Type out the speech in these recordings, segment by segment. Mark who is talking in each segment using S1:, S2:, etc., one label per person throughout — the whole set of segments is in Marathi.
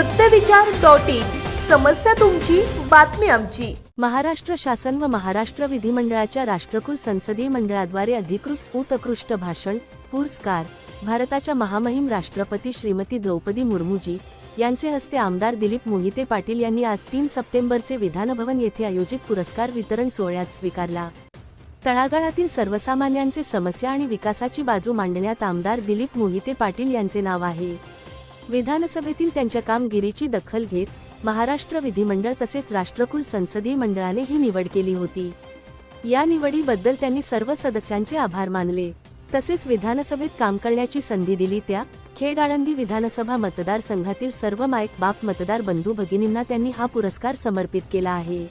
S1: सत्यविचार डॉट इन. समस्या तुमची बातमी आमची.
S2: महाराष्ट्र शासन व महाराष्ट्र विधिमंडळाच्या राष्ट्रकुल संसदीय मंडळाद्वारे अधिकृत उत्कृष्ट भाषण पुरस्कार भारताच्या महामहिम राष्ट्रपती श्रीमती द्रौपदी मुर्मूजी यांचे हस्ते आमदार दिलीप मोहिते पाटील यांनी आज तीन सप्टेंबरचे विधानभवन येथे आयोजित पुरस्कार वितरण सोहळ्यात स्वीकारला. तळागाळातील सर्वसामान्यांचे समस्या आणि विकासाची बाजू मांडण्यात आमदार दिलीप मोहिते पाटील यांचे नाव आहे. विधानसभेतील त्यांच्या कामगिरीची दखल घेत महाराष्ट्र विधिमंडळ तसेच राष्ट्रकुल संसदीय मंडळाने ही निवड केली होती. या निवडीबद्दल त्यांनी सर्व सदस्यांचे आभार मानले. तसेच विधानसभेत काम करण्याची संधी दिली त्या खेड आळंदी विधानसभा मतदारसंघातील सर्व मायक बाप मतदार बंधू भगिनींना त्यांनी हा पुरस्कार समर्पित केला आहे.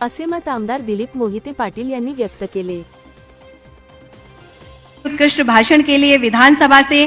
S2: असे मत आमदार दिलीप मोहिते पाटील यांनी व्यक्त केले.
S3: उत्कृष्ट भाषण के लिए विधानसभा से